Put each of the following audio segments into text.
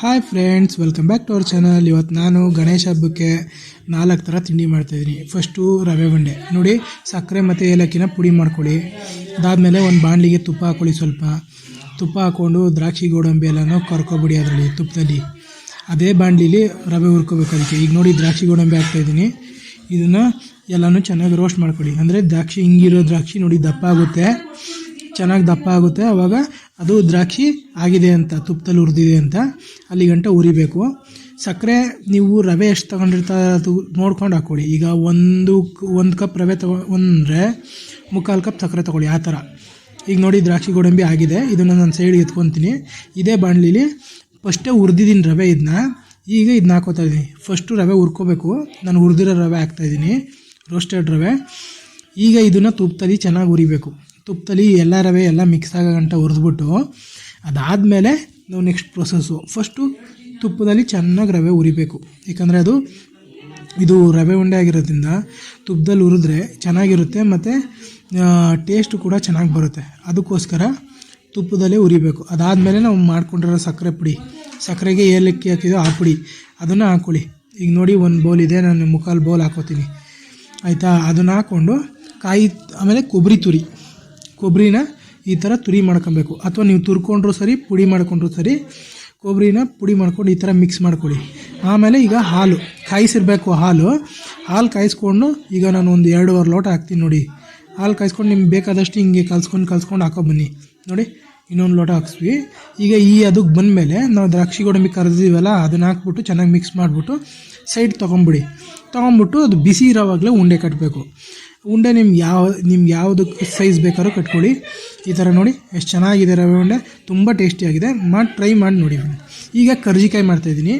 Hi friends welcome back to our channel ಇವತ್ತು ನಾನು ಗಣೇಶ ಹಬ್ಬಕ್ಕೆ ನಾಲ್ಕು ಥರ ತಿಂಡಿ ಮಾಡ್ತಾಯಿದ್ದೀನಿ ಫಸ್ಟು ರವೆ ಉಂಡೆ ನೋಡಿ, ಸಕ್ಕರೆ ಮತ್ತು ಏಲಕ್ಕಿನ ಪುಡಿ ಮಾಡ್ಕೊಳ್ಳಿ. ಅದಾದಮೇಲೆ ಒಂದು ಬಾಣಲಿಗೆ ತುಪ್ಪ ಹಾಕ್ಕೊಳ್ಳಿ ಸ್ವಲ್ಪ. ತುಪ್ಪ ಹಾಕ್ಕೊಂಡು ದ್ರಾಕ್ಷಿ, ಗೋಡಂಬಿ ಎಲ್ಲನೂ ಕರ್ಕೊಬಿಡಿ ಅದರಲ್ಲಿ ತುಪ್ಪದಲ್ಲಿ ಅದೇ ಬಾಣಲಿಲಿ ರವೆ ಹುರ್ಕೋಬೇಕು ಅದಕ್ಕೆ. ಈಗ ನೋಡಿ, ದ್ರಾಕ್ಷಿ, ಗೋಡಂಬಿ ಹಾಕ್ತಾಯಿದ್ದೀನಿ ಇದನ್ನು ಎಲ್ಲನೂ ಚೆನ್ನಾಗಿ ರೋಸ್ಟ್ ಮಾಡ್ಕೊಳ್ಳಿ. ಅಂದರೆ ದ್ರಾಕ್ಷಿ, ಹಿಂಗಿರೋ ದ್ರಾಕ್ಷಿ ನೋಡಿ ದಪ್ಪ ಆಗುತ್ತೆ. ಚೆನ್ನಾಗಿ ದಪ್ಪ ಆಗುತ್ತೆ. ಆವಾಗ ಅದು ದ್ರಾಕ್ಷಿ ಆಗಿದೆ ಅಂತ, ತುಪ್ಪದಲ್ಲಿ ಹುರಿದಿದೆ ಅಂತ. ಅಲ್ಲಿ ಗಂಟ ಉರಿಬೇಕು ಸಕ್ಕರೆ ನೀವು ರವೆ ಎಷ್ಟು ತಗೊಂಡಿರ್ತಾರೆ ಅದು ನೋಡ್ಕೊಂಡು ಹಾಕ್ಕೊಳ್ಳಿ ಈಗ ಒಂದು ಒಂದು ಕಪ್ ರವೆ ತಗೊಂಡ್ರೆ ಮುಕ್ಕಾಲು ಕಪ್ ಸಕ್ಕರೆ ತೊಗೊಳ್ಳಿ, ಆ ಥರ. ಈಗ ನೋಡಿ ದ್ರಾಕ್ಷಿ ಗೋಡಂಬಿ ಆಗಿದೆ. ಇದನ್ನು ನಾನು ಸೈಡ್ಗೆ ಎತ್ಕೊತೀನಿ. ಇದೇ ಬಾಣಲಿಲಿ ಫಸ್ಟೇ ಹುರಿದಿದ್ದೀನಿ ರವೆ ಇದನ್ನ ಈಗ ಇದನ್ನ ಹಾಕೋತಾ ಇದ್ದೀನಿ ಫಸ್ಟು ರವೆ ಹುರ್ಕೋಬೇಕು. ನಾನು ಹುರಿದಿರೋ ರವೆ ಹಾಕ್ತಾಯಿದ್ದೀನಿ ರೋಸ್ಟೆಡ್ ರವೆ. ಈಗ ಇದನ್ನು ತುಪ್ಪದಲ್ಲಿ ಚೆನ್ನಾಗಿ ಹುರಿಬೇಕು. ತುಪ್ಪದಲ್ಲಿ ಎಲ್ಲ ರವೆ ಎಲ್ಲ ಮಿಕ್ಸ್ ಆಗೋ ಗಂಟ ಹುರಿದ್ಬಿಟ್ಟು ಅದಾದಮೇಲೆ ನಾವು ನೆಕ್ಸ್ಟ್ ಪ್ರೊಸೆಸ್ಸು ಫಸ್ಟು ತುಪ್ಪದಲ್ಲಿ ಚೆನ್ನಾಗಿ ರವೆ ಉರಿಬೇಕು ಯಾಕಂದರೆ ಅದು, ಇದು ರವೆ ಉಂಡೆ ಆಗಿರೋದ್ರಿಂದ ತುಪ್ಪದಲ್ಲಿ ಹುರಿದ್ರೆ ಚೆನ್ನಾಗಿರುತ್ತೆ ಮತ್ತು ಟೇಸ್ಟು ಕೂಡ ಚೆನ್ನಾಗಿ ಬರುತ್ತೆ. ಅದಕ್ಕೋಸ್ಕರ ತುಪ್ಪದಲ್ಲೇ ಉರಿಬೇಕು ಅದಾದಮೇಲೆ ನಾವು ಮಾಡ್ಕೊಂಡಿರೋ ಸಕ್ಕರೆ ಪುಡಿ. ಸಕ್ಕರೆಗೆ ಏಲಕ್ಕಿ ಹಾಕಿದ್ದು ಆ ಪುಡಿ. ಅದನ್ನು ಹಾಕ್ಕೊಳ್ಳಿ ಈಗ ನೋಡಿ ಒಂದು ಬೌಲ್ ಇದೆ, ನಾನು ಮುಖಾಲು ಬೌಲ್ ಹಾಕೋತೀನಿ. ಆಯಿತಾ? ಅದನ್ನು ಹಾಕ್ಕೊಂಡು ಕಾಯಿ, ಆಮೇಲೆ ಕೊಬ್ಬರಿ ತುರಿ. ಕೊಬ್ಬರಿನ ಈ ಥರ ತುರಿ ಮಾಡ್ಕೊಬೇಕು. ಅಥವಾ ನೀವು ತುರ್ಕೊಂಡ್ರು ಸರಿ, ಪುಡಿ ಮಾಡ್ಕೊಂಡ್ರು ಸರಿ, ಕೊಬ್ಬರಿನ ಪುಡಿ ಮಾಡ್ಕೊಂಡು ಈ ಥರ ಮಿಕ್ಸ್ ಮಾಡ್ಕೊಳ್ಳಿ. ಆಮೇಲೆ ಈಗ ಹಾಲು, ಕಾಯಿಸಿರ್ಬೇಕು ಹಾಲು. ಹಾಲು ಕಾಯಿಸ್ಕೊಂಡು ಈಗ ನಾನು ಒಂದು ಎರಡೂವರೆ ಲೋಟ ಹಾಕ್ತೀನಿ ನೋಡಿ. ಹಾಲು ಕಾಯಿಸ್ಕೊಂಡು ನಿಮ್ಗೆ ಬೇಕಾದಷ್ಟು ಹಿಂಗೆ ಕಲ್ಸ್ಕೊಂಡು ಕಲ್ಸ್ಕೊಂಡು ಹಾಕೋ ಬನ್ನಿ. ನೋಡಿ, ಇನ್ನೊಂದು ಲೋಟ ಹಾಕ್ಸ್ವಿ. ಈಗ ಈ ಅದಕ್ಕೆ ಬಂದಮೇಲೆ ನಾವು ದ್ರಾಕ್ಷಿ ಗೋಡಂಬಿ ಕರೆದಿವಲ್ಲ ಅದನ್ನ ಹಾಕ್ಬಿಟ್ಟು ಚೆನ್ನಾಗಿ ಮಿಕ್ಸ್ ಮಾಡಿಬಿಟ್ಟು ಸೈಡ್ ತೊಗೊಂಬಿಡಿ. ತೊಗೊಂಬಿಟ್ಟು ಅದು ಬಿಸಿ ಇರೋವಾಗಲೇ ಉಂಡೆ ಕಟ್ಟಬೇಕು ಉಂಡೆ ನಿಮ್ಗೆ ಯಾವ ನಿಮ್ಗೆ ಯಾವುದಕ್ಕೆ ಸೈಜ್ ಬೇಕಾದ್ರೂ ಕಟ್ಕೊಳ್ಳಿ. ಈ ಥರ ನೋಡಿ, ಎಷ್ಟು ಚೆನ್ನಾಗಿದೆ ರವೆ ಉಂಡೆ. ತುಂಬ ಟೇಸ್ಟಿಯಾಗಿದೆ ಮಾಡಿ ಟ್ರೈ ಮಾಡಿ ನೋಡಿ ಈಗ ಕರ್ಜಿಕಾಯಿ ಮಾಡ್ತಾಯಿದ್ದೀನಿ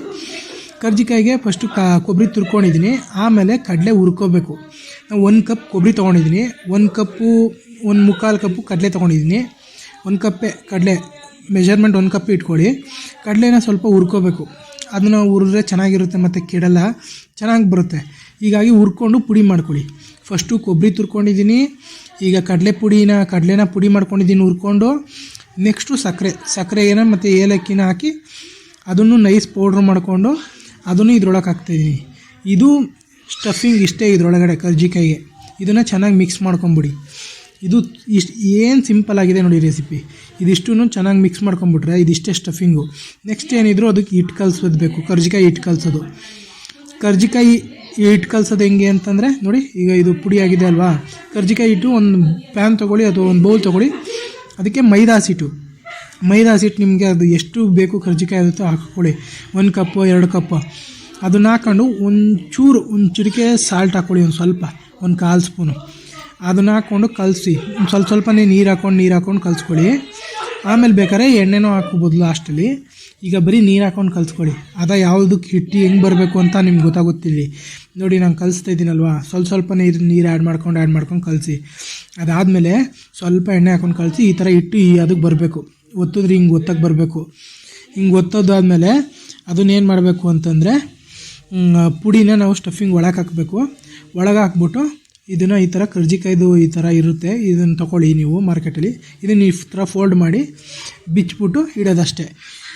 ಕರ್ಜಿಕಾಯಿಗೆ ಫಸ್ಟು ಕಾ ಕೊಬ್ಬರಿ ತುರ್ಕೊಂಡಿದ್ದೀನಿ. ಆಮೇಲೆ ಕಡಲೆ ಹುರ್ಕೋಬೇಕು. ನಾವು ಒಂದು ಕಪ್ ಕೊಬ್ಬರಿ ತೊಗೊಂಡಿದ್ದೀನಿ. ಒಂದು ಕಪ್ಪು, ಒಂದು ಮುಕ್ಕಾಲು ಕಪ್ಪು ಕಡಲೆ ತೊಗೊಂಡಿದ್ದೀನಿ. ಒಂದು ಕಪ್ಪೆ ಕಡಲೆ ಮೆಜರ್ಮೆಂಟ್ ಒಂದು ಕಪ್ ಇಟ್ಕೊಳ್ಳಿ. ಕಡಲೆನ ಸ್ವಲ್ಪ ಹುರ್ಕೋಬೇಕು. ಅದನ್ನು ಹುರಿದ್ರೆ ಚೆನ್ನಾಗಿರುತ್ತೆ ಮತ್ತು ಕೆಡಲ್ಲ. ಚೆನ್ನಾಗಿ ಬರುತ್ತೆ. ಹೀಗಾಗಿ ಹುರ್ಕೊಂಡು ಪುಡಿ ಮಾಡ್ಕೊಳ್ಳಿ. ಫಸ್ಟು ಕೊಬ್ಬರಿ ತುರ್ಕೊಂಡಿದ್ದೀನಿ. ಈಗ ಕಡಲೆ ಪುಡಿನ, ಕಡಲೆನ ಪುಡಿ ಮಾಡ್ಕೊಂಡಿದ್ದೀನಿ ಹುರ್ಕೊಂಡು. ನೆಕ್ಸ್ಟು ಸಕ್ಕರೆ ಏನ ಮತ್ತು ಏಲಕ್ಕಿನ ಹಾಕಿ ಅದನ್ನು ನೈಸ್ ಪೌಡ್ರ್ ಮಾಡಿಕೊಂಡು ಅದನ್ನು ಇದ್ರೊಳಗೆ ಹಾಕ್ತಾಯಿದ್ದೀನಿ ಇದು ಸ್ಟಫಿಂಗ್ ಇಷ್ಟೇ ಇದರೊಳಗಡೆ ಕರ್ಜಿಕಾಯಿಗೆ. ಇದನ್ನು ಚೆನ್ನಾಗಿ ಮಿಕ್ಸ್ ಮಾಡ್ಕೊಂಬಿಡಿ. ಇದು ಇಷ್ಟು, ಏನು ಸಿಂಪಲ್ ಆಗಿದೆ ನೋಡಿ ರೆಸಿಪಿ ಇದಿಷ್ಟು ಚೆನ್ನಾಗಿ ಮಿಕ್ಸ್ ಮಾಡ್ಕೊಂಬಿಟ್ರೆ ಇದಿಷ್ಟೇ ಸ್ಟಫಿಂಗು ನೆಕ್ಸ್ಟ್ ಏನಿದ್ರು ಅದಕ್ಕೆ ಹಿಟ್ಟು ಕಲಿಸೋದ್ಬೇಕು ಕರ್ಜಿಕಾಯಿ ಹಿಟ್ಟು ಕಲಿಸೋದು. ಕರ್ಜಿಕಾಯಿ ಹಿಟ್ಟು ಕಲ್ಸೋದು ಹೆಂಗೆ ಅಂತಂದರೆ, ನೋಡಿ, ಈಗ ಇದು ಪುಡಿ ಆಗಿದೆ ಅಲ್ವಾ? ಕರ್ಜಿಕಾಯಿ ಹಿಟ್ಟು, ಒಂದು ಪ್ಯಾನ್ ತೊಗೊಳ್ಳಿ, ಅಥವಾ ಒಂದು ಬೌಲ್ ತೊಗೊಳ್ಳಿ. ಅದಕ್ಕೆ ಮೈದಾ ಸಿಟ್ಟು ಮೈದಾ ಸಿಟ್ಟು ನಿಮಗೆ ಅದು ಎಷ್ಟು ಬೇಕು ಕರ್ಜಿಕಾಯಿ ಅದು ಹಾಕ್ಕೊಳ್ಳಿ ಒಂದು ಕಪ್ಪು ಎರಡು ಕಪ್ಪು ಅದನ್ನ ಹಾಕ್ಕೊಂಡು ಒಂಚೂರು, ಒಂದು ಚಿಟಿಕೆ ಸಾಲ್ಟ್ ಹಾಕ್ಕೊಳ್ಳಿ ಒಂದು ಸ್ವಲ್ಪ. ಒಂದು ಕಾಲು ಸ್ಪೂನು. ಅದನ್ನ ಹಾಕ್ಕೊಂಡು ಕಲಸಿ. ಸ್ವಲ್ಪ ಸ್ವಲ್ಪನೇ ನೀರು ಹಾಕ್ಕೊಂಡು ನೀರು ಹಾಕ್ಕೊಂಡು ಕಲಿಸ್ಕೊಳ್ಳಿ. ಆಮೇಲೆ ಬೇಕಾದ್ರೆ ಎಣ್ಣೆನೂ ಹಾಕ್ಬೋದು ಲಾಸ್ಟಲ್ಲಿ ಈಗ ಬರೀ ನೀರು ಹಾಕೊಂಡು ಕಲಿಸ್ಕೊಳ್ಳಿ. ಅದ ಯಾವುದಕ್ಕೆ ಹಿಟ್ಟು ಹೆಂಗೆ ಬರಬೇಕು ಅಂತ ನಿಮ್ಗೆ ಗೊತ್ತಾಗುತ್ತಿಲ್ಲ. ನೋಡಿ ನಾನು ಕಲಿಸ್ತಾ ಇದ್ದೀನಲ್ವಾ? ಸ್ವಲ್ಪ ಸ್ವಲ್ಪ ನೀರು ನೀರು ಆ್ಯಡ್ ಮಾಡ್ಕೊಂಡು ಆ್ಯಡ್ ಮಾಡ್ಕೊಂಡು ಕಲಸಿ. ಅದಾದಮೇಲೆ ಸ್ವಲ್ಪ ಎಣ್ಣೆ ಹಾಕೊಂಡು ಕಲಸಿ ಈ ಥರ ಇಟ್ಟು ಈ ಅದಕ್ಕೆ ಬರಬೇಕು. ಒತ್ತಿದ್ರೆ ಹಿಂಗೆ ಒತ್ತಕ್ಕೆ ಬರಬೇಕು. ಹಿಂಗೆ ಒತ್ತೋದಾದಮೇಲೆ ಅದನ್ನೇನು ಮಾಡಬೇಕು ಅಂತಂದರೆ ಪುಡಿನ ನಾವು ಸ್ಟಫಿಂಗ್ ಒಳಗೆ ಹಾಕಬೇಕು. ಒಳಗೆ ಹಾಕ್ಬಿಟ್ಟು ಇದನ್ನು ಈ ಥರ ಕರ್ಜಿಕಾಯ್ದು ಈ ಥರ ಇರುತ್ತೆ. ಇದನ್ನು ತೊಗೊಳ್ಳಿ ನೀವು ಮಾರ್ಕೆಟಲ್ಲಿ ಇದನ್ನು ಈ ಥರ ಫೋಲ್ಡ್ ಮಾಡಿ ಬಿಚ್ಚಿಬಿಟ್ಟು ಇಡೋದಷ್ಟೇ.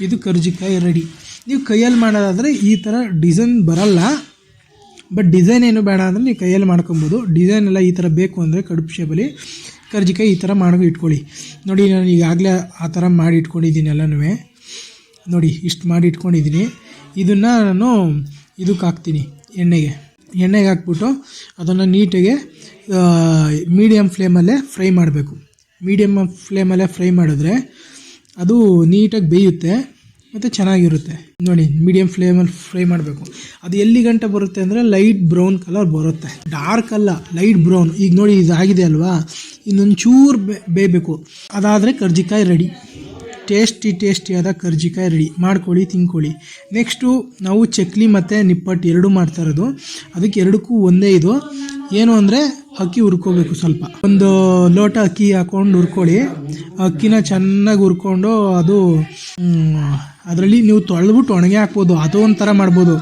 ಇದು ಕರ್ಜಿಕಾಯಿ ರೆಡಿ. ನೀವು ಕೈಯಲ್ಲಿ ಮಾಡೋದಾದರೆ ಈ ಥರ ಡಿಸೈನ್ ಬರಲ್ಲ. ಬಟ್ ಡಿಸೈನ್ ಏನು ಬೇಡ ಅಂದರೆ ನೀವು ಕೈಯಲ್ಲಿ ಮಾಡ್ಕೊಬೋದು. ಡಿಸೈನ್ ಎಲ್ಲ ಈ ಥರ ಬೇಕು ಅಂದರೆ ಕಡುಪು ಶೇಬಲಿ ಕರ್ಜಿಕಾಯಿ ಈ ಥರ ಮಾಡೋ ಇಟ್ಕೊಳ್ಳಿ. ನೋಡಿ, ನಾನು ಈಗಾಗಲೇ ಆ ಥರ ಮಾಡಿ ಇಟ್ಕೊಂಡಿದ್ದೀನಿ ಎಲ್ಲನೂ ನೋಡಿ, ಇಷ್ಟು ಮಾಡಿ ಇಟ್ಕೊಂಡಿದ್ದೀನಿ. ಇದನ್ನು ನಾನು ಇದಕ್ಕೆ ಹಾಕ್ತೀನಿ, ಎಣ್ಣೆಗೆ. ಎಣ್ಣೆಗೆ ಹಾಕ್ಬಿಟ್ಟು ಅದನ್ನು ನೀಟಾಗಿ ಮೀಡಿಯಮ್ ಫ್ಲೇಮಲ್ಲೇ ಫ್ರೈ ಮಾಡಬೇಕು. ಮೀಡಿಯಮ್ ಫ್ಲೇಮಲ್ಲೇ ಫ್ರೈ ಮಾಡಿದ್ರೆ ಅದು ನೀಟಾಗಿ ಬೇಯುತ್ತೆ ಮತ್ತು ಚೆನ್ನಾಗಿರುತ್ತೆ. ನೋಡಿ ಮೀಡಿಯಮ್ ಫ್ಲೇಮಲ್ಲಿ ಫ್ರೈ ಮಾಡಬೇಕು. ಅದು ಎಲ್ಲಿ ಗಂಟೆ ಬರುತ್ತೆ ಅಂದರೆ ಲೈಟ್ ಬ್ರೌನ್ ಕಲರ್ ಬರುತ್ತೆ. ಡಾರ್ಕ್ ಅಲ್ಲ ಲೈಟ್ ಬ್ರೌನ್ ಈಗ ನೋಡಿ, ಇದಾಗಿದೆ ಅಲ್ವಾ? ಇನ್ನೊಂಚೂರು ಚೂರು ಬೇಯಬೇಕು. ಅದಾದರೆ ಕರ್ಜಿಕಾಯಿ ರೆಡಿ ಟೇಸ್ಟಿ ಟೇಸ್ಟಿಯಾದ ಕರ್ಜಿಕಾಯಿ ರೆಡಿ ಮಾಡ್ಕೊಳ್ಳಿ, ತಿನ್ಕೊಳ್ಳಿ. ನೆಕ್ಸ್ಟು ನಾವು ಚಕ್ಲಿ ಮತ್ತು ನಿಪ್ಪಟ್ಟು ಎರಡೂ ಮಾಡ್ತಾ ಇರೋದು. ಅದಕ್ಕೆ ಎರಡಕ್ಕೂ ಒಂದೇ ಇದು. ಏನು ಅಂದರೆ ಅಕ್ಕಿ ಹುರ್ಕೋಬೇಕು ಸ್ವಲ್ಪ. ಒಂದು ಲೋಟ ಅಕ್ಕಿ ಹಾಕೊಂಡು ಹುರ್ಕೊಳ್ಳಿ. ಅಕ್ಕಿನ ಚೆನ್ನಾಗಿ ಹುರ್ಕೊಂಡು ಅದು ಅದರಲ್ಲಿ ನೀವು ತೊಳೆದ್ಬಿಟ್ಟು ಒಣಗೆ ಹಾಕ್ಬೋದು. ಅದು ಒಂಥರ ಮಾಡ್ಬೋದು.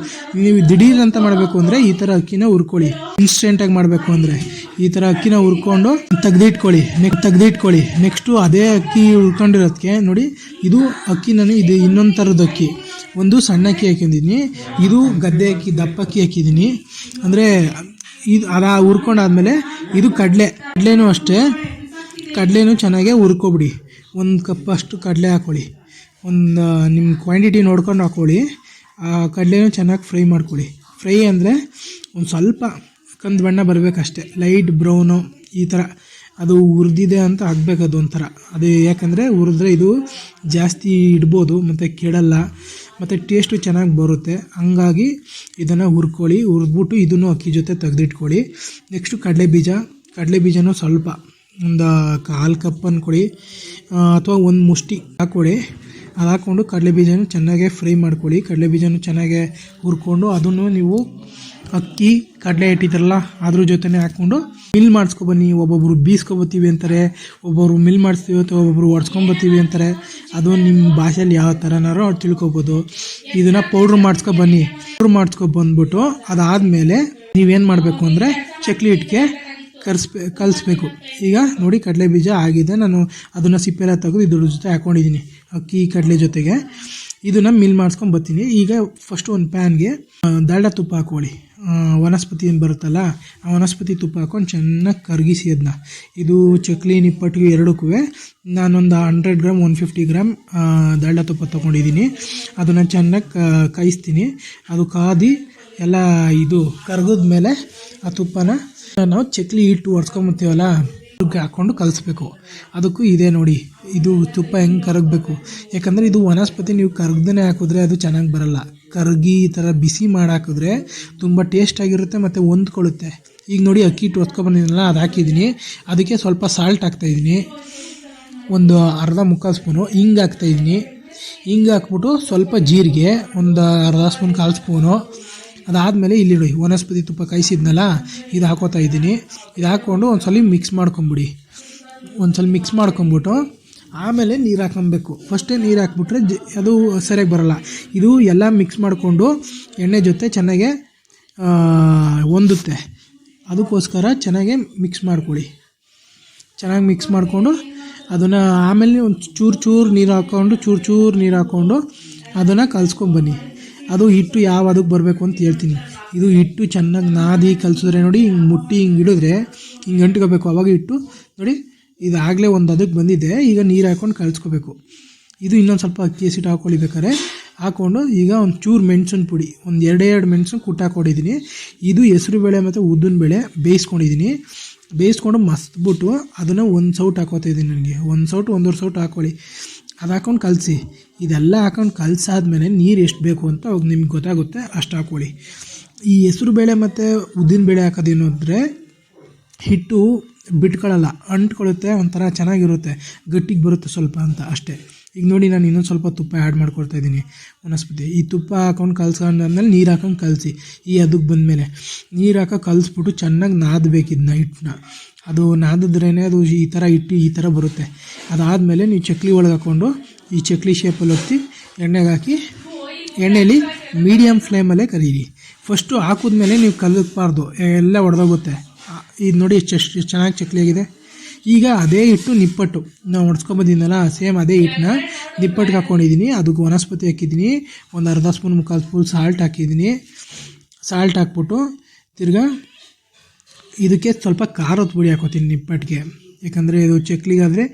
ನೀವು ದಿಢೀರ್ ಅಂತ ಮಾಡಬೇಕು ಅಂದರೆ ಈ ಥರ ಅಕ್ಕಿನ ಹುರ್ಕೊಳ್ಳಿ. ಇನ್ಸ್ಟೆಂಟಾಗಿ ಮಾಡಬೇಕು ಅಂದರೆ ಈ ಥರ ಅಕ್ಕಿನ ಹುರ್ಕೊಂಡು ತೆಗ್ದಿಟ್ಕೊಳ್ಳಿ. ನೆಕ್, ತೆಗ್ದಿಟ್ಕೊಳ್ಳಿ. ನೆಕ್ಸ್ಟು ಅದೇ ಅಕ್ಕಿ ಹುರ್ಕೊಂಡಿರೋದಕ್ಕೆ ನೋಡಿ, ಇದು ಅಕ್ಕಿ ನಾನು ಇದು. ಇನ್ನೊಂದು ಥರದ ಅಕ್ಕಿ. ಒಂದು ಸಣ್ಣ ಅಕ್ಕಿ ಹಾಕಿದ್ದೀನಿ ಇದು ಗದ್ದೆ ಅಕ್ಕಿ, ದಪ್ಪ ಅಕ್ಕಿ ಹಾಕಿದ್ದೀನಿ ಅಂದರೆ ಇದು ಅದ ಹುರ್ಕೊಂಡಾದ್ಮೇಲೆ ಇದು ಕಡಲೆ. ಕಡಲೆನೂ ಅಷ್ಟೇ. ಕಡಲೆನೂ ಚೆನ್ನಾಗೆ ಹುರ್ಕೊಬಿಡಿ. ಒಂದು ಕಪ್ ಅಷ್ಟು ಕಡಲೆ ಹಾಕ್ಕೊಳ್ಳಿ ಒಂದು ನಿಮ್ಮ ಕ್ವಾಂಟಿಟಿ ನೋಡ್ಕೊಂಡು ಹಾಕ್ಕೊಳ್ಳಿ ಆ ಕಡಲೆನೂ ಚೆನ್ನಾಗಿ ಫ್ರೈ ಮಾಡ್ಕೊಳ್ಳಿ. ಫ್ರೈ ಅಂದರೆ ಒಂದು ಸ್ವಲ್ಪ ಕಂದು ಬಣ್ಣ ಬರಬೇಕಷ್ಟೆ. ಲೈಟ್ ಬ್ರೌನು ಈ ಥರ ಅದು ಹುರಿದಿದೆ ಅಂತ ಆಗಬೇಕು ಅದು ಒಂಥರ ಅದು ಯಾಕಂದರೆ ಹುರಿದ್ರೆ ಇದು ಜಾಸ್ತಿ ಇಡ್ಬೋದು, ಮತ್ತು ಕೆಡಲ್ಲ, ಮತ್ತು ಟೇಸ್ಟು ಚೆನ್ನಾಗಿ ಬರುತ್ತೆ. ಹಂಗಾಗಿ ಇದನ್ನು ಹುರ್ಕೊಳ್ಳಿ, ಹುರಿದ್ಬಿಟ್ಟು ಇದನ್ನು ಅಕ್ಕಿ ಜೊತೆ ತೆಗೆದಿಟ್ಕೊಳ್ಳಿ. ನೆಕ್ಸ್ಟು ಕಡಲೆ ಬೀಜ. ಕಡಲೆ ಬೀಜನೂ ಸ್ವಲ್ಪ ಒಂದು ಕಾಲು ಕಪ್ ಅಂದ್ಕೊಳ್ಳಿ ಅಥವಾ ಒಂದು ಮುಷ್ಟಿ ಹಾಕ್ಕೊಳ್ಳಿ. ಅದು ಹಾಕ್ಕೊಂಡು ಕಡಲೆ ಬೀಜನೂ ಚೆನ್ನಾಗೆ ಫ್ರೈ ಮಾಡ್ಕೊಳ್ಳಿ. ಕಡಲೆ ಬೀಜನೂ ಚೆನ್ನಾಗೆ ಹುರ್ಕೊಂಡು ಅದನ್ನು ನೀವು ಅಕ್ಕಿ, ಕಡಲೆ ಇಟ್ಟಿದ್ರಲ್ಲ ಅದ್ರ ಜೊತೆನೇ ಹಾಕ್ಕೊಂಡು ಮಿಲ್ ಮಾಡಿಸ್ಕೊಬನ್ನಿ ಒಬ್ಬೊಬ್ರು ಬೀಸ್ಕೊಬತ್ತೀವಿ ಅಂತಾರೆ, ಒಬ್ಬೊಬ್ರು ಮಿಲ್ ಮಾಡಿಸ್ತೀವಿ ಅಥವಾ ಒಬ್ಬೊಬ್ರು ಒಡ್ಸ್ಕೊಂಬತ್ತೀವಿ ಅಂತಾರೆ. ಅದು ನಿಮ್ಮ ಭಾಷೆಯಲ್ಲಿ ಯಾವ ಥರನಾರೋ ಅವ್ರು ತಿಳ್ಕೊಬೋದು. ಇದನ್ನು ಪೌಡ್ರ್ ಬನ್ನಿ. ಪೌಡ್ರ್ ಮಾಡಿಸ್ಕೊ ಬಂದ್ಬಿಟ್ಟು ಅದಾದಮೇಲೆ ನೀವೇನು ಮಾಡಬೇಕು ಅಂದರೆ ಚಕ್ಲಿ ಹಿಟ್ಟಿಗೆ ಕರ್ಸ್ಬೇ, ಕಲಿಸ್ಬೇಕು. ಈಗ ನೋಡಿ ಕಡಲೆ ಬೀಜ ಆಗಿದೆ. ನಾನು ಅದನ್ನು ಸಿಪ್ಪೆಲ್ಲ ತೆಗೆದು ಇದ್ರ ಜೊತೆ ಹಾಕ್ಕೊಂಡಿದ್ದೀನಿ ಅಕ್ಕಿ, ಕಡಲೆ ಜೊತೆಗೆ. ಇದನ್ನು ಮಿಲ್ ಮಾಡಿಸ್ಕೊಂಡು ಬರ್ತೀನಿ. ಈಗ ಫಸ್ಟ್ ಒಂದು ಪ್ಯಾನ್ಗೆ ದಾಲ್ಡ ತುಪ್ಪ ಹಾಕೊಳ್ಳಿ ವನಸ್ಪತಿ ಏನು ಬರುತ್ತಲ್ಲ, ಆ ವನಸ್ಪತಿ ತುಪ್ಪ ಹಾಕೊಂಡು ಚೆನ್ನಾಗಿ ಕರಗಿಸಿ ಅದನ್ನ ಇದು ಚಕ್ಲಿ ನಿಪ್ಪಟ್ಟಿಗೆ ಎರಡಕ್ಕೂ ನಾನೊಂದು hundred gram one fifty gram Dalda ತುಪ್ಪ ತೊಗೊಂಡಿದ್ದೀನಿ. ಅದನ್ನು ಚೆನ್ನಾಗಿ ಕಾಯಿಸ್ತೀನಿ. ಅದು ಕಾದಿ ಎಲ್ಲ ಇದು ಕರಗಿದ ಆ ತುಪ್ಪನ ನಾವು ಚಕ್ಲಿ ಹಿಟ್ಟು ಒಡ್ಸ್ಕೊಂಬತ್ತೀವಲ್ಲ ಅದಕ್ಕೆ ಹಾಕ್ಕೊಂಡು ಕಲಿಸ್ಬೇಕು. ಅದಕ್ಕೂ ಇದೆ ನೋಡಿ, ಇದು ತುಪ್ಪ ಹೆಂಗೆ ಕರಗಬೇಕು? ಯಾಕಂದರೆ ಇದು ವನಸ್ಪತಿ ನೀವು ಕರಗ್ದೇ ಹಾಕಿದ್ರೆ ಅದು ಚೆನ್ನಾಗಿ ಬರಲ್ಲ. ಕರಗಿ ಈ ಥರ ಬಿಸಿ ಮಾಡಿ ಹಾಕಿದ್ರೆ ತುಂಬ ಟೇಸ್ಟ್ ಆಗಿರುತ್ತೆ ಮತ್ತು ಹೊಂದ್ಕೊಳ್ಳುತ್ತೆ. ಈಗ ನೋಡಿ ಅಕ್ಕಿ ಹಿಟ್ಟು ಒತ್ಕೊಬಂದಿದ್ದೀನಲ್ಲ ಅದು ಹಾಕಿದ್ದೀನಿ. ಅದಕ್ಕೆ ಸ್ವಲ್ಪ ಸಾಲ್ಟ್ ಹಾಕ್ತಾಯಿದ್ದೀನಿ ಒಂದು ಅರ್ಧ ಮುಕ್ಕಾಲು ಸ್ಪೂನು ಹಿಂಗೆ ಹಾಕ್ತಾಯಿದ್ದೀನಿ ಹಿಂಗೆ ಹಾಕ್ಬಿಟ್ಟು ಸ್ವಲ್ಪ ಜೀರಿಗೆ, ಒಂದು ಅರ್ಧ ಸ್ಪೂನ್ ಕಾಲು ಸ್ಪೂನು ಅದಾದಮೇಲೆ ಇಲ್ಲಿ ನೋಡಿ ವನಸ್ಪತಿ ತುಪ್ಪ ಕಾಯಿಸಿದ್ನಲ್ಲ, ಇದು ಹಾಕೋತಾ ಇದ್ದೀನಿ. ಇದು ಹಾಕ್ಕೊಂಡು ಒಂದು ಸಲ ಮಿಕ್ಸ್ ಮಾಡ್ಕೊಂಬಿಡಿ. ಒಂದು ಸಲ ಮಿಕ್ಸ್ ಮಾಡ್ಕೊಂಬಿಟ್ಟು, ಆಮೇಲೆ ನೀರು ಹಾಕೊಬೇಕು ಫಸ್ಟೇ ನೀರು ಹಾಕ್ಬಿಟ್ರೆ ಜ, ಅದು ಸರಿಯಾಗಿ ಬರೋಲ್ಲ. ಇದು ಎಲ್ಲ ಮಿಕ್ಸ್ ಮಾಡಿಕೊಂಡು ಎಣ್ಣೆ ಜೊತೆ ಚೆನ್ನಾಗೆ ಹೊಂದುತ್ತೆ ಅದಕ್ಕೋಸ್ಕರ ಚೆನ್ನಾಗೆ ಮಿಕ್ಸ್ ಮಾಡ್ಕೊಳ್ಳಿ ಚೆನ್ನಾಗಿ ಮಿಕ್ಸ್ ಮಾಡಿಕೊಂಡು ಅದನ್ನು ಆಮೇಲೆ ಒಂದು ಚೂರು ಚೂರು ನೀರು ಹಾಕ್ಕೊಂಡು ಚೂರು ಚೂರು ನೀರು ಹಾಕ್ಕೊಂಡು ಅದನ್ನು ಕಲಿಸ್ಕೊಂಬನ್ನಿ ಅದು ಹಿಟ್ಟು ಯಾವ ಅದಕ್ಕೆ ಬರಬೇಕು ಅಂತ ಹೇಳ್ತೀನಿ. ಇದು ಹಿಟ್ಟು ಚೆನ್ನಾಗಿ ನಾದಿ ಕಲಿಸಿದ್ರೆ ನೋಡಿ, ಹಿಂಗೆ ಮುಟ್ಟಿ ಹಿಂಗೆ ಇಡಿದ್ರೆ ಹಿಂಗೆ ಅಂಟ್ಕೋಬೇಕು. ಅವಾಗ ಹಿಟ್ಟು ನೋಡಿ, ಇದಾಗಲೇ ಒಂದು ಅದಕ್ಕೆ ಬಂದಿದೆ. ಈಗ ನೀರು ಹಾಕ್ಕೊಂಡು ಕಲಿಸ್ಕೋಬೇಕು ಇದು ಇನ್ನೊಂದು ಸ್ವಲ್ಪ ಅಕ್ಕಿ ಹಸಿಟ್ಟು ಹಾಕ್ಕೊಳ್ಳಿ ಹಾಕ್ಕೊಂಡು ಈಗ ಒಂದು ಚೂರು ಮೆಣಸಿನ ಪುಡಿ, ಒಂದು ಎರಡು ಎರಡು ಮೆಣಸು ಕುಟ್ಟ ಹಾಕ್ಕೊಂಡಿದ್ದೀನಿ ಇದು ಹೆಸರು ಬೇಳೆ ಮತ್ತು ಉದ್ದಿನ ಬೇಳೆ ಬೇಯಿಸ್ಕೊಂಡಿದ್ದೀನಿ ಬೇಯಿಸ್ಕೊಂಡು ಮಸ್ತ್ಬಿಟ್ಟು ಅದನ್ನು ಒಂದು ಸೌಟ್ ಹಾಕೋತಾ ಇದ್ದೀನಿ ನನಗೆ. ಒಂದು ಸೌಟ್, ಒಂದೂವರೆ ಸೌಟ್ ಹಾಕ್ಕೊಳ್ಳಿ ಅದು ಹಾಕೊಂಡು ಕಲಸಿ. ಇದೆಲ್ಲ ಹಾಕೊಂಡು ಕಲಸಾದ್ಮೇಲೆ ನೀರು ಎಷ್ಟು ಬೇಕು ಅಂತ ಅವಾಗ ನಿಮ್ಗೆ ಗೊತ್ತಾಗುತ್ತೆ. ಅಷ್ಟು ಹಾಕೊಳ್ಳಿ. ಈ ಹೆಸರು ಬೇಳೆ ಮತ್ತು ಉದ್ದಿನ ಬೇಳೆ ಹಾಕೋದೇನು ಅಂದರೆ ಹಿಟ್ಟು ಬಿಟ್ಕೊಳ್ಳಲ್ಲ ಅಂಟ್ಕೊಳ್ಳುತ್ತೆ ಒಂಥರ ಚೆನ್ನಾಗಿರುತ್ತೆ. ಗಟ್ಟಿಗೆ ಬರುತ್ತೆ ಸ್ವಲ್ಪ ಅಂತ ಅಷ್ಟೇ. ಈಗ ನೋಡಿ ನಾನು ಇನ್ನೊಂದು ಸ್ವಲ್ಪ ತುಪ್ಪ ಆ್ಯಡ್ ಮಾಡ್ಕೊಳ್ತಾ ಇದ್ದೀನಿ. ವನಸ್ಪತಿ. ಈ ತುಪ್ಪ ಹಾಕೊಂಡು ಕಲ್ಸ್ಕೊಂಡಾದ್ಮೇಲೆ ನೀರು ಹಾಕೊಂಡು ಕಲಸಿ. ಈ ಅದಕ್ಕೆ ಬಂದಮೇಲೆ ನೀರು ಹಾಕೋ ಕಲಿಸ್ಬಿಟ್ಟು ಚೆನ್ನಾಗಿ ನಾದಬೇಕು ಇದನ್ನ ಹಿಟ್ಟನ್ನ. ಅದು ನಾದಿದ್ರೇ ಅದು ಈ ಥರ ಹಿಟ್ಟು ಈ ಥರ ಬರುತ್ತೆ. ಅದಾದಮೇಲೆ ನೀವು ಚಕ್ಲಿ ಒಳಗೆ ಹಾಕ್ಕೊಂಡು ಈ ಚಕ್ಲಿ ಶೇಪಲ್ಲಿ ಒತ್ತಿ ಎಣ್ಣೆಗೆ ಹಾಕಿ ಎಣ್ಣೆಯಲ್ಲಿ ಮೀಡಿಯಮ್ ಫ್ಲೇಮಲ್ಲೇ ಕರೀರಿ. ಫಸ್ಟು ಹಾಕಿದ್ಮೇಲೆ ನೀವು ಕಲಕ್ಬಾರ್ದು ಎಲ್ಲ ಒಡೆದೋಗುತ್ತೆ. ಇದು ನೋಡಿ ಎಷ್ಟು ಎಷ್ಟು ಚೆನ್ನಾಗಿ ಚಕ್ಲಿ ಆಗಿದೆ. ಈಗ ಅದೇ ಹಿಟ್ಟು ನಿಪ್ಪಟ್ಟು, ನಾವು ಒಡ್ಸ್ಕೊಂಬಂದಿದ್ದೆನಲ್ಲ ಸೇಮ್ ಅದೇ ಹಿಟ್ಟನ್ನ ನಿಪ್ಪಟ್ಟಿಗೆ ಹಾಕ್ಕೊಂಡಿದ್ದೀನಿ ಅದಕ್ಕೆ ವನಸ್ಪತಿ ಹಾಕಿದ್ದೀನಿ ಒಂದು ಅರ್ಧ ಸ್ಪೂನ್ ಮುಕ್ಕಾಲು ಸ್ಪೂನ್ ಸಾಲ್ಟ್ ಹಾಕಿದ್ದೀನಿ ಸಾಲ್ಟ್ ಹಾಕ್ಬಿಟ್ಟು ತಿರ್ಗಾ ಇದಕ್ಕೆ ಸ್ವಲ್ಪ ಖಾರದ ಪುಡಿ ಹಾಕೋತೀನಿ ನಿಪ್ಪಟ್ಟಿಗೆ. ಯಾಕಂದರೆ ಇದು ಚಕ್ಲಿಗಾದರೆ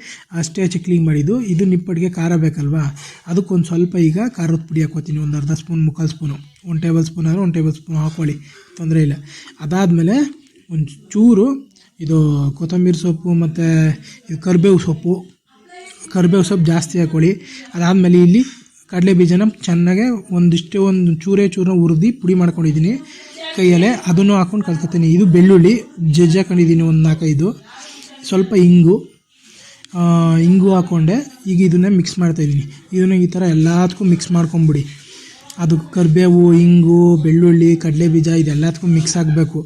ಅಷ್ಟೇ ಚಕ್ಲಿಗೆ ಮಾಡಿದ್ದು. ಇದು ನಿಪ್ಪಟ್ಟಿಗೆ ಖಾರ ಬೇಕಲ್ವಾ? ಅದಕ್ಕೊಂದು ಸ್ವಲ್ಪ ಈಗ ಖಾರದ ಪುಡಿ ಹಾಕೋತೀನಿ. ಒಂದು ಅರ್ಧ ಸ್ಪೂನ್, ಮುಕ್ಕಾಲು ಸ್ಪೂನು. ಒಂದು ಟೇಬಲ್ ಸ್ಪೂನ್ ಆದರೆ ಒಂದು ಟೇಬಲ್ ಸ್ಪೂನ್ ಹಾಕ್ಕೊಳ್ಳಿ ತೊಂದರೆ ಇಲ್ಲ. ಅದಾದಮೇಲೆ ಒಂದು ಚೂರು ಇದು ಕೊತ್ತಂಬರಿ ಸೊಪ್ಪು ಮತ್ತು ಇದು ಕರಿಬೇವು ಸೊಪ್ಪು. ಕರಿಬೇವು ಸೊಪ್ಪು ಜಾಸ್ತಿ ಹಾಕ್ಕೊಳ್ಳಿ ಅದಾದಮೇಲೆ ಇಲ್ಲಿ ಕಡಲೆ ಬೀಜನ ಚೆನ್ನಾಗೆ ಒಂದಿಷ್ಟೇ ಒಂದು ಚೂರೇ ಚೂರನ್ನ ಹುರಿದು ಪುಡಿ ಮಾಡ್ಕೊಂಡಿದ್ದೀನಿ. ಕೈಯಲ್ಲೇ ಅದನ್ನು ಹಾಕೊಂಡು ಕಲ್ತ್ಕೊತೀನಿ ಇದು ಬೆಳ್ಳುಳ್ಳಿ, ಜಜ್ಜಿ ಹಾಕೊಂಡಿದ್ದೀನಿ ಒಂದು ನಾಲ್ಕೈದು. ಸ್ವಲ್ಪ ಇಂಗು. ಇಂಗು ಹಾಕ್ಕೊಂಡೆ ಈಗ ಇದನ್ನೇ ಮಿಕ್ಸ್ ಮಾಡ್ತಾಯಿದ್ದೀನಿ ಇದನ್ನು ಈ ಥರ ಎಲ್ಲದಕ್ಕೂ ಮಿಕ್ಸ್ ಮಾಡ್ಕೊಂಬಿಡಿ. ಅದು ಕರಿಬೇವು, ಇಂಗು, ಬೆಳ್ಳುಳ್ಳಿ ಕಡಲೆ ಬೀಜ ಇದೆಲ್ಲದಕ್ಕೂ ಮಿಕ್ಸ್ ಆಗಬೇಕು.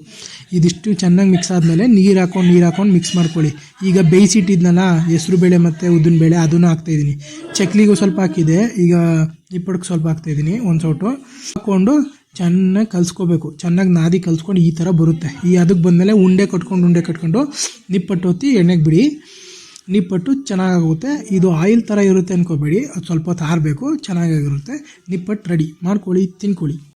ಇದಿಷ್ಟು ಚೆನ್ನಾಗಿ ಮಿಕ್ಸ್ ಆದಮೇಲೆ ನೀರು ಹಾಕೊಂಡು ನೀರು ಹಾಕೊಂಡು ಮಿಕ್ಸ್ ಮಾಡ್ಕೊಳ್ಳಿ. ಈಗ ಬೇಯಿಸಿಟ್ಟಿದ್ನಲ್ಲ ಹೆಸರು ಬೇಳೆ ಮತ್ತು ಉದ್ದಿನ ಬೇಳೆ ಅದನ್ನು ಹಾಕ್ತಾಯಿದ್ದೀನಿ ಚಕ್ಲಿಗೂ ಸ್ವಲ್ಪ ಹಾಕಿದೆ. ಈಗ ಇಪ್ಪಡಕ್ಕೆ ಸ್ವಲ್ಪ ಹಾಕ್ತಾಯಿದ್ದೀನಿ ಒಂದು ಸೌಟು. ಹಾಕ್ಕೊಂಡು ಚೆನ್ನಾಗಿ ಕಲಿಸ್ಕೋಬೇಕು. ಚೆನ್ನಾಗಿ ನಾದಿ ಕಲಿಸ್ಕೊಂಡು ಈ ಥರ ಬರುತ್ತೆ. ಈ ಅದಕ್ಕೆ ಬಂದಮೇಲೆ ಉಂಡೆ ಕಟ್ಕೊಂಡು ಉಂಡೆ ಕಟ್ಕೊಂಡು ನಿಪ್ಪಟ್ಟು ಹೊತ್ತಿ ಎಣ್ಣೆಗೆ ಬಿಡಿ. ನಿಪ್ಪಟ್ಟು ಚೆನ್ನಾಗಾಗುತ್ತೆ. ಇದು ಆಯಿಲ್ ಥರ ಇರುತ್ತೆ ಅನ್ಕೋಬೇಡಿ. ಅದು ಸ್ವಲ್ಪ ಹೊತ್ತು ಆರಬೇಕು. ಚೆನ್ನಾಗಿರುತ್ತೆ ನಿಪ್ಪಟ್ಟು ರೆಡಿ ಮಾಡ್ಕೊಳ್ಳಿ, ತಿನ್ಕೊಳ್ಳಿ.